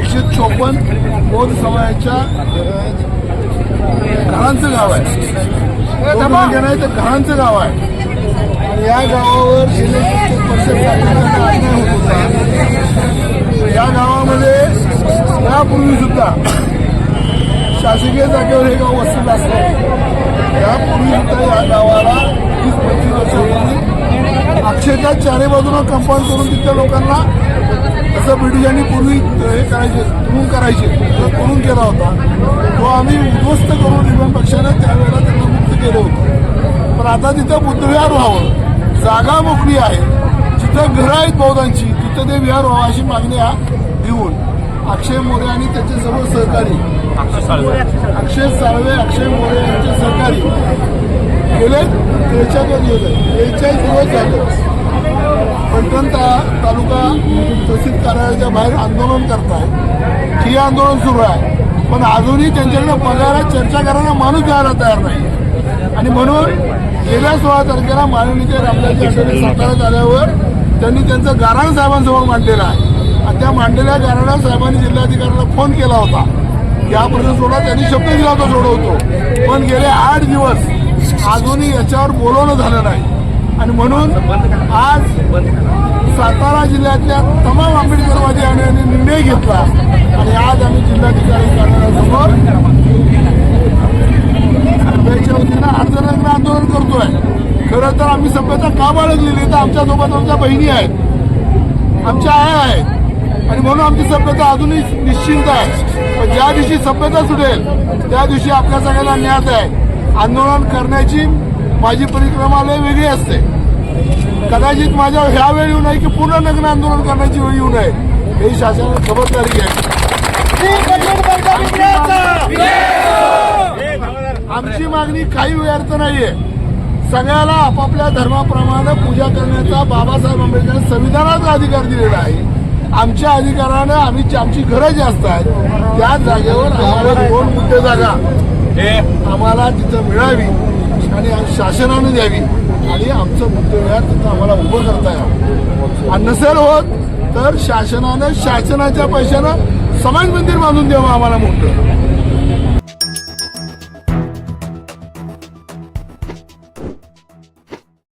एकशे चोपन्न बौद्ध समाजाच्या घरांचं गाव आहे. म्हणजे नाही तर घरांचं गाव आहे. या गावावर गेले या गावामध्ये यापूर्वी सुद्धा शासकीय जागेवर हे गाव वसत असतं. यापूर्वी सुद्धा या गावाला वीस पंचवीस वर्षापूर्वी अक्षरशः चारे बाजूला कंपाऊंड करून तिथल्या लोकांना जसं ब्रिटिशांनी पूर्वी हे करायचे तुरुंग करायचे तो तुरुंग केला होता. तो आम्ही उद्ध्वस्त करून रिपन पक्षानं त्यावेळेला त्यांना मुक्त केलं होतं. पण आता तिथं बुद्धविहार व्हावं. जागा मोकळी आहे. जिथं घरं आहेत बौद्धांची तिथं ते विहार व्हावं अशी मागणी हा देऊन अक्षय मोरे आणि त्याचे सर्व सहकारी अक्षय साळवे. अक्षय मोरे यांचे सहकारी गेले त्रेचाळीस दिवस झाले. पलटण ता तालुका तहसील कार्यालयाच्या बाहेर आंदोलन करताय. ठिय्या आंदोलन सुरू आहे. पण अजूनही त्यांच्याकडे पगारात चर्चा करायला माणूस द्यायला तयार नाही. आणि म्हणून गेल्या सोळा तारखेला माननीय रामदासजी आठवले साताऱ्यात आल्यावर त्यांनी त्यांचं गाराण साहेबांसमोर मांडलेलं आहे. आणि त्या मांडलेल्या गाराणा साहेबांनी जिल्हाधिकाऱ्यांना फोन केला होता. यापर्यंत सोडा त्यांनी शब्द दिला होता सोडवतो. पण गेले आठ दिवस अजूनही याच्यावर बोलवणं झालं नाही. आणि म्हणून आज सातारा जिल्ह्यातल्या तमाम आंबेडकरवादी आणि निर्णय घेतला. आणि आज आम्ही जिल्हाधिकारी कार्यालयासमोर सभेच्या वतीनं अर्धनग्न आंदोलन करतोय. खरं तर आम्ही सभ्यता का बाळगलेली तर आमच्यासोबत आमच्या बहिणी आहेत. आमच्या आया आहेत. आणि म्हणून आमची सभ्यता अजूनही निश्चिंत आहे. पण ज्या दिवशी सभ्यता सुटेल त्या दिवशी आपल्या सगळ्यांना ज्ञात आहे आंदोलन करण्याची माझी परिक्रमा लय वेगळी असते. कदाचित माझ्या ह्या वेळ येऊ नये की पूर्ण नग्न आंदोलन करण्याची वेळ येऊ नये ही शासनाने खबरदारी घ्यायची आमची मागणी काही व्यर्थ नाहीये. सगळ्याला आपापल्या धर्माप्रमाणे पूजा करण्याचा बाबासाहेब आंबेडकर संविधानाचा अधिकार दिलेला आहे. आमच्या अधिकारानं आम्ही आमची घरं जास्त आहेत त्या जागेवर आम्हाला दोन मुद्दे जागा. हे आम्हाला तिथं मिळावी. आणि शासनानं द्यावी. आणि आमचं मुद्देवार तिथं आम्हाला उभं करता यावं. आणि नसेल होत तर शासनानं शासनाच्या पैशानं समाज मंदिर बांधून द्यावं आम्हाला मोठं.